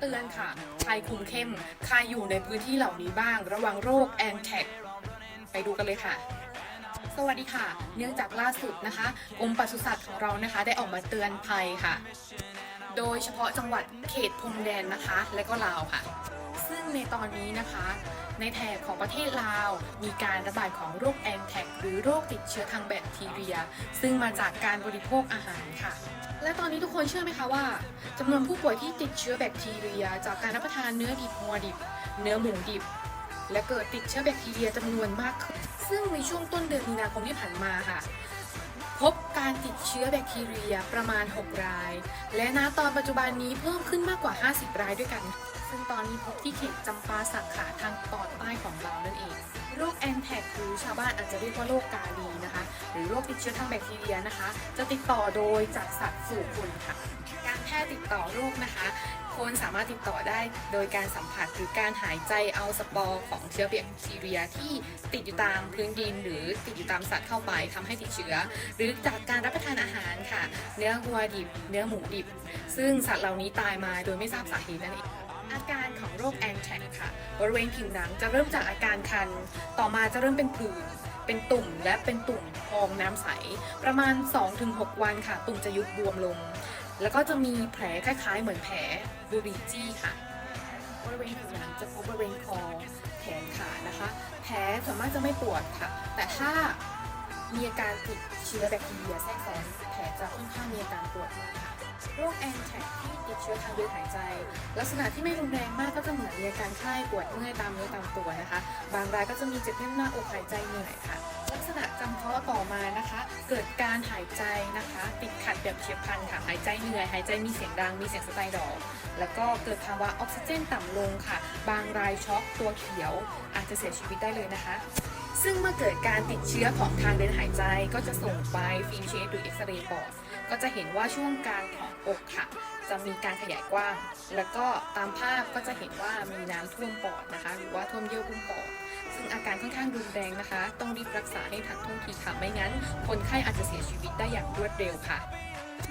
เตือนค่ะ ชายคุมเข้ม ใครอยู่ในพื้นที่เหล่านี้บ้าง ระวังโรคแอนแท็กไปดูกันเลยค่ะ สวัสดีค่ะ เนื่องจากล่าสุดนะคะกรมปศุสัตว์ของเรานะคะ ได้ออกมาเตือนภัยค่ะ โดยเฉพาะจังหวัดเขตพรมแดนนะคะ และก็ลาวค่ะ ซึ่งในตอนนี้นะคะ ในแถบของประเทศลาว มีการระบาดของโรคแอนแท็กหรือโรคติดเชื้อทางแบคทีเรีย ซึ่งมาจากการบริโภคอาหารค่ะ และตอนนี้ทุกคนเชื่อไหมคะว่าจำนวนผู้ป่วยที่ติดเชื้อแบคทีเรีย จากการรับประทานเนื้อดิบวัวดิบ เนื้อหมูดิบ และเกิดติดเชื้อแบคทีเรียจำนวนมากขึ้นซึ่งในช่วงต้นเดือนมีนาคมที่ผ่านมาค่ะพบการติดเชื้อแบคทีเรียประมาณ 6 ราย และณตอนปัจจุบันนี้เพิ่มขึ้นมากกว่า 50 รายด้วยกัน ซึ่งตอนนี้พบที่เขตจำปาสักขาทางตอนใต้ของเรานั่นเองโรคแอนแทกหรือชาวบ้านอาจจะเรียกว่าโรคกาลีนะคะ หรือโรคติดเชื้อทางแบคทีเรียนะคะ จะติดต่อโดยจากสัตว์สู่คนค่ะ การแพร่ติดต่อโรคนะคะ คนสามารถติดต่อได้โดยการสัมผัสหรือการหายใจเอาสปอร์ของเชื้อแบคทีเรียที่ติดอยู่ตามพื้นดิน หรือติดอยู่ตามสัตว์เข้าไปทำให้ติดเชื้อ หรือจากการรับประทานอาหารค่ะ เนื้อวัวดิบ เนื้อหมูดิบ ซึ่งสัตว์เหล่านี้ตายมาโดยไม่ทราบสาเหตุนั่นเอง อาการของโรคแอนแทกค่ะ บริเวณผิวหนังจะเริ่มจากอาการคัน ต่อมาจะเริ่มเป็นผื่นเป็นตุ่มและเป็นตุ่มพองน้ำใส ประมาณ 2-6 วันค่ะ ตุ่มจะยุบบวมลง แล้วก็จะมีแผลคล้ายๆ เหมือนแผลบุหรี่จี้ค่ะ บริเวณผิวหนังจะพบบริเวณคอแขนขานะคะ แผลส่วนมากจะไม่ปวดค่ะ แต่ถ้ามีอาการติดเชื้อแบคทีเรียแทรกซ้อนแผลจะค่อนข้างมีอาการปวดมากค่ะ โรคแอนแทกที่ติดเชื้อทางเดินหายใจ ลักษณะที่ไม่รุนแรงมากก็จะเหมือนมีอาการไข้ปวดเมื่อยตามเนื้อตามตัวนะคะ บางรายก็จะมีเจ็บแน่นหน้าอกหายใจเหนื่อยค่ะ ลักษณะจำเพาะต่อมานะคะ เกิดการหายใจนะคะ ติดขัดแบบเฉียบพลันค่ะหายใจเหนื่อย หายใจมีเสียงดังมีเสียงสไตล์ดอก แล้วก็เกิดภาวะออกซิเจนต่ำลงค่ะ บางรายช็อกตัวเขียว อาจจะเสียชีวิตได้เลยนะคะ ซึ่งเมื่อเกิดการติดเชื้อของทางเดินหายใจก็จะส่งไปฟิล์มเชสหรือเอ็กซเรย์ปอดก็จะเห็นว่าช่วงกลางของอกค่ะ จะมีการขยายกว้าง แล้วก็ตามภาพก็จะเห็นว่ามีน้ำท่วมปอดนะคะ หรือว่าท่วมเยื่อหุ้มปอด ซึ่งอาการค่อนข้างรุนแรงนะคะ ต้องรีบรักษาให้ทันท่วงทีค่ะไม่งั้น คนไข้อาจจะเสียชีวิตได้อย่างรวดเร็วค่ะ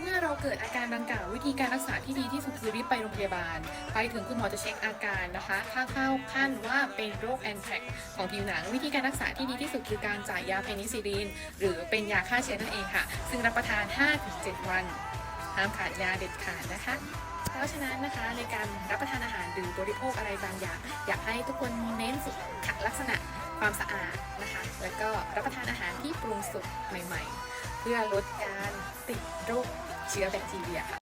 เมื่อเราเกิดอาการดังกล่าววิธีการรักษาที่ดีที่สุดคือรีบไปโรงพยาบาล ไปถึงคุณหมอจะเช็คอาการนะคะ ถ้าเข้าขั้นว่าเป็นโรคแอนแทรกของผิวหนัง วิธีการรักษาที่ดีที่สุดคือการจ่ายยาเพนิซิลิน หรือเป็นยาฆ่าเชื้อนั่นเองค่ะ ซึ่งรับประทาน 5-7 วัน ห้ามขาดยาเด็ดขาดนะคะ ราะฉะนั้นนะคะในการรับประทานอาหารหรือบริโภคอะไรบางอย่าง อยากให้ทุกคนเน้นสุขลักษณะความสะอาดนะคะ แล้วก็รับประทานอาหารที่ปรุงสุกใหม่ ๆ เพื่อลดการติดโรคเชื้อแบคทีเรียค่ะ